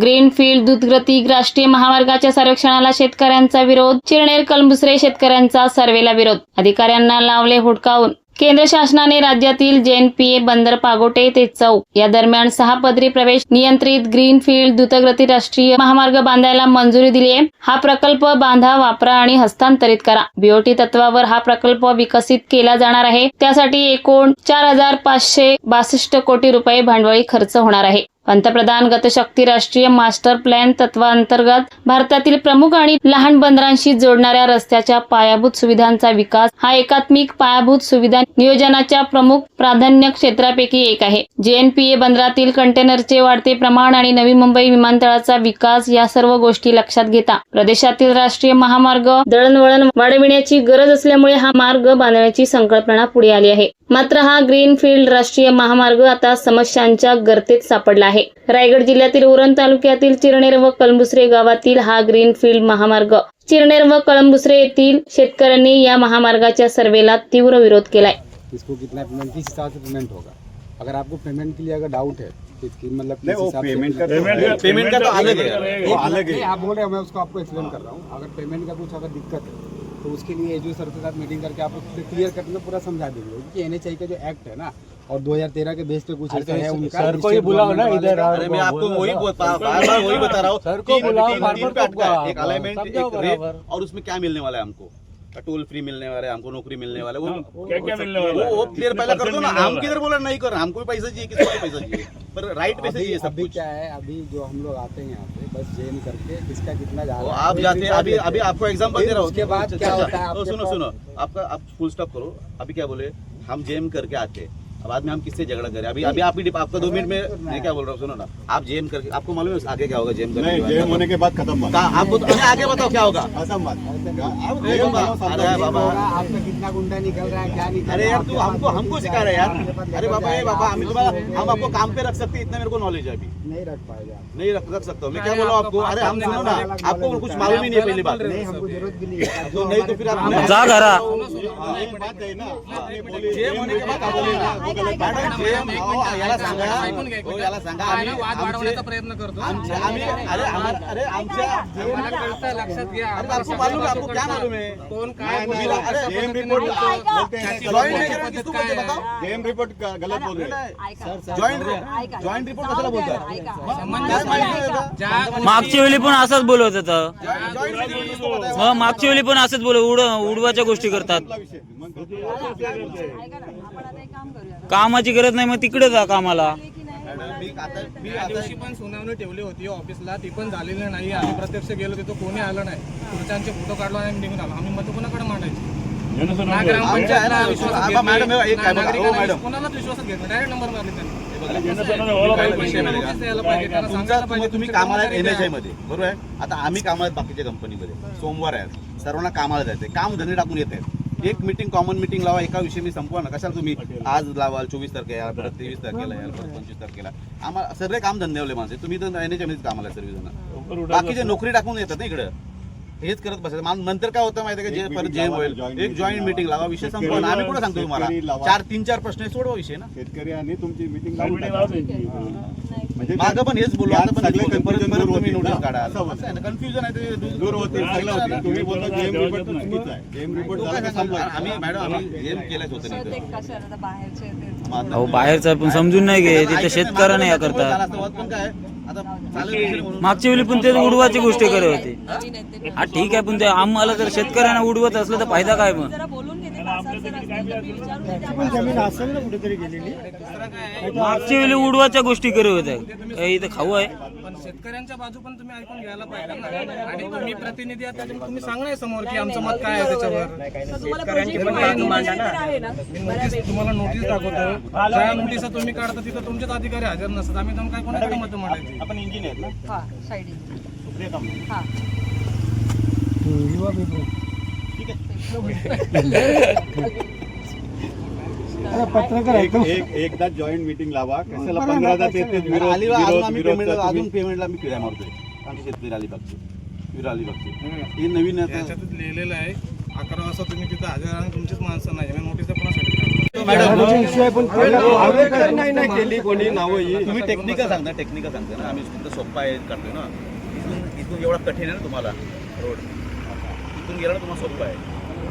Greenfield दुधगती राष्ट्रीय महामार्गाच्या सर्वेक्षणाला शेतकऱ्यांचा विरोध चिरनेर कलमुसरे शेतकऱ्यांचा सर्वेला विरोध. अधिकाऱ्यांना लावले हुडकावून. केंद्र शासनाने राज्यातील जेएनपीए बंदर पागोटे ते चौक या दरम्यान सहा पदरी प्रवेश नियंत्रित ग्रीनफील्ड द्रुतगती राष्ट्रीय महामार्ग बांधायला मंजुरी दिली आहे. हा प्रकल्प बांधा वापरा आणि हस्तांतरित करा. बीओटी तत्वावर हा प्रकल्प विकसित केला जाणार आहे. त्यासाठी एकूण चार हजार पाचशे बासष्ट कोटी रुपये भांडवली खर्च होणार आहे. पंतप्रधान गतशक्ती राष्ट्रीय मास्टर प्लॅन तत्वांतर्गत भारतातील प्रमुख आणि लहान बंदरांशी जोडणाऱ्या रस्त्याच्या पायाभूत सुविधांचा विकास हा एकात्मिक पायाभूत सुविधा नियोजनाच्या प्रमुख प्राधान्य क्षेत्रापैकी एक आहे. जेएनपीए बंदरातील कंटेनरचे वाढते प्रमाण आणि नवी मुंबई विमानतळाचा विकास या सर्व गोष्टी लक्षात घेता. प्रदेशातील राष्ट्रीय महामार्ग दळणवळण वाढविण्याची गरज असल्यामुळे हा मार्ग बांधण्याची संकल्पना पुढे आली आहे. मात्र हा ग्रीनफील्ड राष्ट्रीय महामार्ग आता समस्यांच्या गर्तेत सापडला आहे. रायगड जिल्ह्यातील उरण तालुक्यातील चिरनेर व कळंबुसरे गावातील हा ग्रीनफील्ड महामार्ग. चिरनेर व कळंबुसरे येथील शेतकऱ्यांनी या महामार्गाच्या सर्वेला तीव्र विरोध केलाय. इसको कितना पेमेंट किस हिसाब से पेमेंट होगा? अगर आपको पेमेंट के लिए अगर डाउट है मतलब नहीं किस वो हिसाब से पेमेंट का पेमेंट- तो पेमेंट का तो अलग है। वो अलग है। आप बोल रहे हैं मैं उसको आपको एक्सप्लेन कर रहा हूँ। अगर पेमेंट का कुछ अगर दिक्कत है तो उसके लिए एजू सर के साथ मीटिंग करके आपको क्लियर कट में पूरा समझा देंगे। क्योंकि एन का जो एक्ट है ना और 2013 के बेस पे कुछ ऐसा है उनका सर को ही बुलाओ ना इधर अरे मैं आपको वही बता बार बार वही बता रहा हूँ सर को बुलाओ, फार्मर पे को अटका है। एक अलाइनमेंट एक रेट और उसमें क्या मिलने वाला है हमको? टोल फ्री मिलने वाला है हमको नौकरी मिलने वाला है वो क्या क्या मिलने वाला है? वो क्लियर पहले कर दो ना। हम किधर बोला नहीं कर हमको भी पैसा चाहिए किसको भी पैसा चाहिए? पर राइट पैसे अभी चाहिए सब कुछ। क्या है अभी जो हम लोग आते हैं यहाँ पे बस जेम करके किसका कितना जा रहा है आप जाते हिसाब अभी अभी आपको एग्जांपल फिर दे रहा हूँ। उसके बाद अच्छा, क्या अच्छा, होता है तो सुनो सुनो। आपका आप फुल स्टॉप करो। अभी क्या बोले? हम जेम करके आते हैं। बाद में हम किससे झगड़ा करें? अभी अभी आप ही आपका दो मिनट में मैं क्या बोल रहा हूँ सुनो ना। आप जेम करके आपको मालूम है आगे क्या होगा जेम करके नहीं जेम होने के बाद खत्म बात। आपको तो- अरे आगे बताओ क्या होगा? खत्म बात। आप अरे जेम बाबा, अरे बाबा। आपका कितना गुंडा निकल रहा है क्या निकल अरे यार तू हमको हमको सिखा रहा है यार अरे बाबा ये बाबा हम तुम्हारा हम आपको काम पे रख सकते हैं इतना मेरे को नॉलेज है अभी। नहीं रख पाएगा नहीं रख रख सकता हूँ। मैं क्या बोला आपको अरे हम सुनो ना आपको कुछ मालूम ही नहीं है पहली बात। नहीं हमको ज़रूरत भी नहीं है। तो तो फिर आप जा घरा हाँ, बात है ना। याला सांगा. प्रयत्न करतो. अरे आमच्या लक्षात घ्या. कोण काय रिपोर्ट हैं गलत बोल जॉईंट रिपोर्ट कशाला बोलतात? मागच्या वेळी पण असंच बोलत होतं? मग मागच्या वेळी पण असंच बोल उड उडवाच्या गोष्टी करतात विषय मग कामाची गरज नाही मग तिकडे जा कामाला. मॅडम, मी आता मी दिवशी पण सुनावणी ठेवली होती ऑफिसला ती पण झालेली नाही. आम्ही प्रत्यक्ष गेलो तिथं कोणी आलं नाही. पुढच्यांचे फोटो काढलो आणि निघून आलो. आम्ही मत कोणाकडे मांडायची. ना ग्रामपंचायतला विश्वासात ना हो, नागरिकांना मॅडम. कोणालाच विश्वासात घेत डायरेक्ट नंबर मारले त्यांनी. जनसंवाद व्हायला पाहिजे. विषय माहिती आहे का? नोटीस द्यायला पाहिजे, त्यांना तुमचा सांगायला तुम्ही पाहिजे, तुम्ही तुमचे कामाला. मध्ये बरोबर आहे? आता आम्ही कामाला आहेत बाकीच्या कंपनीमध्ये सोमवार आहे सर्वांना कामाला जायचंय. काम धंदे टाकून येत आहेत. एक मिटिंग कॉमन मिटिंग लावा एका विषयी मी संपवा ना. कशाला तुम्ही आज लावाल चोवीस तारखेला परत तेवीस तारखेला याल परत पंचवीस तारखेला. आम्हाला सगळे काम धंदेवले माणसे. तुम्ही तर एनएचआयमध्ये कामाला सर्व जण. बाकीचे नोकरी टाकून येतात ना इकडं हेच करत बसायचं. मान- नंतर काय होतं माहिती आहे का जे परत जेम होईल. एक जॉईंट. मिटिंग लावा. विषय संपवा शेतकरी- ना आम्ही कुठं सांगतो तुम्हाला? शेतकरी. चार तीन चार प्रश्न आहे, सोडवा विषय ना. शेतकऱ्यांनी तुमची मिटिंग हां. म्हणजे मागं पण हेच बोललो यात आता पण हेच. परत परत तुम्ही नोटीस होतं. कन्फ्युजन आहे ते दूर होतील तुम्ही बोलता जेम रिपोर्ट नाही. चुकीचं आहे जेम रिपोर्ट तो झाला? संपला आम्ही मॅडम आम्ही केलंच होतं नाही ते इथं. कशाला आता बाहेरचे ते मग आता- अहो बाहेरचं पण समजून नाही घे तिथे शेतकऱ्याने नाही. या करतात म्हणून. मागच्या वेळी पण तेच उडवाची गोष्टी करत होते नवीन आहेत ते हा ठीक आहे पण ते आम्हाला जर शेतकऱ्यांना उडवत असलं तर फायदा काय मग जरा बोलून मागच्या वेळी उडवाच्या गोष्टी करत होत्या इथं खाऊ आहे. पण शेतकऱ्यांच्या बाजू पण तुम्ही ऐकून घ्यायला पाहिजे ना. आणि तुम्ही प्रतिनिधी आहात त्याच्यामुळे तुम्ही सांगा ना समोर की आमचं मत काय आहे त्याच्यावर. आहे ना. मी नोटीस तुम्हाला नोटीस दाखवतो. ज्या नोटीस तुम्ही काढता तिथं तुमचेच अधिकारी हजर नसतात. आम्ही तर काय कोणाकडे मत मांडायची आपण इंजिनियर ना. हा साईड हा. एक एक एकदा जॉईंट मिटिंग लावा. कशाला विरोध अलिबाग अजून विरोध आम्ही विरोध पेमेंट तर अजून तुम्ही- पेमेंटला मी किड्या मारतोय. आमचे शेतकरी अलिबागचे विरा अलिबागचे हे नवीन आता याच्यातच लिहिलेलं आहे अकरा वाजता तुम्ही तिथं हजर आणि तुमचीच माणसं नाही. मी नोटीस नाही ना केली कोणी नावं ही? तुम्ही टेक्निकल सांगता टेक्निकल सांगता ना? आम्ही फक्त सोप्पा आहे करतोय ना. इथून इथून एवढा कठीण आहे ना तुम्हाला? रोड. इथून गेला ना तुम्हाला सोप्पा आहे.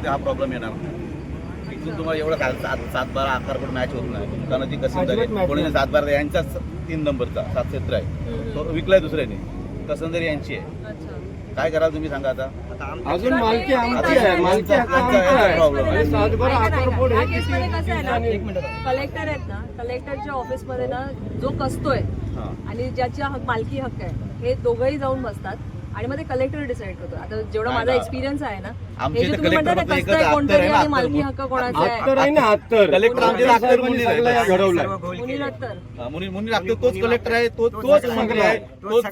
तिथे हा प्रॉब्लेम येणार. नाही. इथून तुम्हाला एवढा सात सात सात बारा आकार पण मॅच होत नाही. दुकानाची कसिंदारी आहे. कोणी सात बारा यांचाच तीन नंबरचा सात सत्र आहे. तो विकलाय दुसऱ्याने. कसंदरी यांची आहे. अच्छा. काय कराल तुम्ही सांगा आता? अजून मालकी आमची आहे मालकी हक्क आमचा आहे. प्रॉब्लेम आहे. हे कसं कलेक्टर आहेत ना कलेक्टरच्या ऑफिसमध्ये ना जो कसतोय हां. आणि ज्याच्या मालकी हक्क आहे हे दोघंही जाऊन बसतात. आणि मग ते कलेक्टर डिसाईड करतो. आता जेवढा माझा. एक्सपिरियन्स आहे ना आमच्या हे जे इथे तुम्ही म्हणता ना collector फक्त कसतंय एकच कोणतरी अख्तर आहे आणि ना, मालकी. हक्क कोणाचा आहे? आहे ना कलेक्टर आमचे सगळं आहेत. घडवलंय. मुनील अत्तर हा, लागतो तोच कलेक्टर आहे तोच तोच मंत्री आहे तोच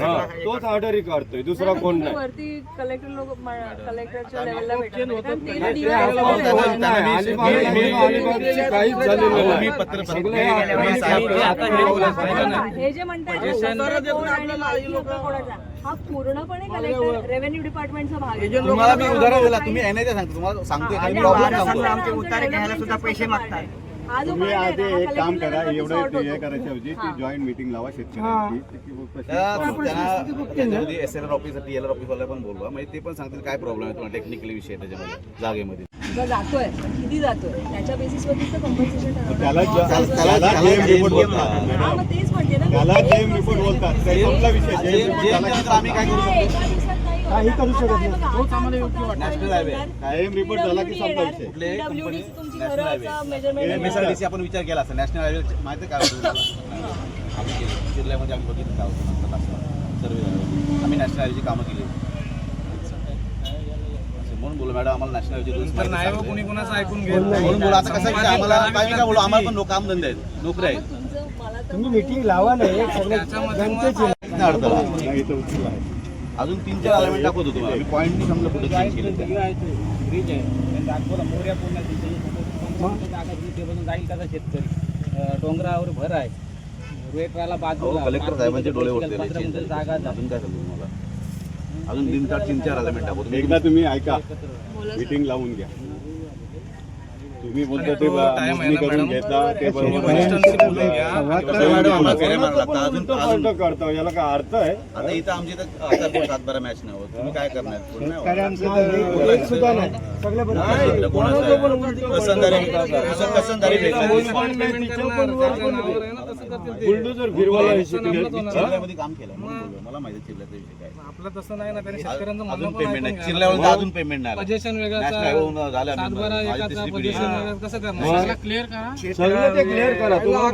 हा, आहे. तोच ऑर्डरी काढतोय दुसरा कोण नाही. वरती कलेक्टर लोक कलेक्टरच्या लेवलला नाही. ते ते आहे. अलिबाग- अलिबागची काहीच झालेलं सगळे हे जे म्हणतात ना, कोण आणि मालकी हक्क कोणाचा हा पूर्णपणे कलेक्टर रेव्हेन्यू डिपार्टमेंटचा भाग आहे. तुम्हाला मी उदाहरण दिला तुम्ही एनआयचे सांगतो. तुम्हाला सांगतोय काही प्रॉब्लेम सांगतो. आमचे उतारे घ्यायला सुद्धा पैसे मागतात. हा तुम्ही आधी एक काम करा एवढं हे. करायच्या ऐवजी जॉईंट मिटिंग लावा शेतकऱ्यांची. S L R office T L R ऑफिसवाला पण बोलवा. म्हणजे ते पण सांगतील काय प्रॉब्लेम आहे तुम्हाला टेक्निकली विषय आहे त्याच्यामध्ये जागेमध्ये. जातोय किती जातोय त्याच्या बेसिसवरतीच रिपोर्ट बोलतात हा मग तेच म्हणते ना त्याला जेम रिपोर्ट बोलतात. काही संपला विषय? जे- JM जे report नंतर आम्ही काय करू हा, शकतो? काही. करू शकत नाही. तोच आम्हाला योग्य वाटतो. करणार? कायम रिपोर्ट झाला की संपला. विषय. कुठले कंपनी नॅशनल हायवे. एमएसआरडीसी आपण विचार केला असता. नॅशनल हायवे माहिती आहे काय होतं? आम्ही केलं. जिल्ह्यामध्ये आम्ही बघितलं होतं सर्वे झालं आम्ही नॅशनल हायवेची कामं केली. असं म्हणून बोलू मॅडम आम्हाला नॅशनल नाही हो, कोणी कोणाचं ऐकून घेत म्हणून बोला आता कसं आम्हाला काय मी काय बोलू आम्हाला पण लोक काम धंदे आहेत नोकरी आहेत. तुमचं मला तर तुम्ही मिटिंग लावा इथं आहे. अजून तीन चार एलिमेंट दाखवतो तुम्हाला. मी पॉईंट नाही समजा कुठे चेंज केले ते. डोंगरावर भर आहे रुएटराला अहो, बाजूला कलेक्टर साहेबांचे डोळे होते जागा अजून काय सांगू तुम्हाला? अजून तीन चार तीन चार एलिमेंट दाखवतो एकदा तुम्ही ऐका. मीटिंग लावून घ्या. तुम्ही बोलता ते मोजणी करून. घेता बरोबर. करतो? याला काय अर्थ आहे? आता इथं सात बारा मॅच नाही होत. तुम्ही काय करणार? सुद्धा नाही. आहे? बुलडोजर फिरवायला हे शिकले चिल्ल्यामध्ये काम केलं म्हणून बोललो. मला माहिती आहे चिल्ल्याचा विषय काय आपलं तसं नाही ना त्यांनी शेतकऱ्यांचं म्हणणं अजून पण पेमेंट. चिल्ल्यावर तर अजून पेमेंट नाही झालं वेगळा कसं करणार क्लिअर करा सगळं ते क्लिअर करा तुम्हाला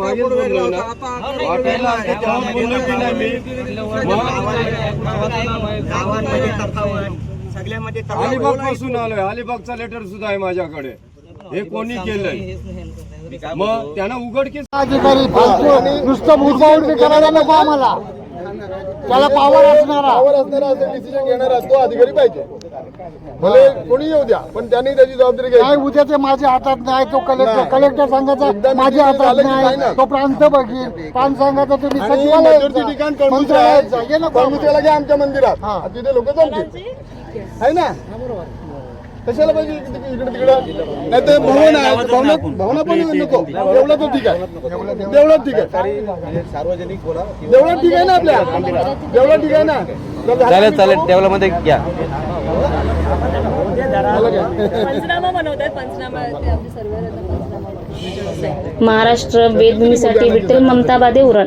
मी अलिबागपासून आलोय. अलिबागचा लेटर सुद्धा आहे माझ्याकडे. हे कोणी केलंय? मग त्यांना उघडकीस अधिकारी फालतू नुसतं मुलबावडी करायला नको आम्हाला. त्याला पावर असणारा. पावर असणारा असेल डिसिजन घेणारा तो अधिकारी पाहिजे. भले कोणी येऊ द्या पण त्यांनी त्याची जबाबदारी काय घ्यायची. उद्या ते माझ्या हातात नाही तो कलेक्टर नाही. कलेक्टर सांगायचा एकदा माझ्या हातात झालं की नाही. तो प्रांत बघील. प्रांत सांगायचा तुम्ही आणि सचिवालयात majority जा, ठिकाण मंत्रालयात जा. नको घ्या आमच्या मंदिरात. हा. तिथे लोक जमतील. आहे ना? कशाला पाहिजे इकडे तिकडं नाही तर भवन आहे भवना भवना पण नको. देवळा तो ठीक आहे. देवळा ठीक आहे. सार्वजनिक बोला देवळा ठीक आहे ना आपल्या? देवळा ठीक आहे ना? चालेल चालेल. डेव्हलपमध्ये घ्या. पंचनामा बनवतात पंचनामा महाराष्ट्र वेदभूमीसाठी विठ्ठल ममता बादे उरण.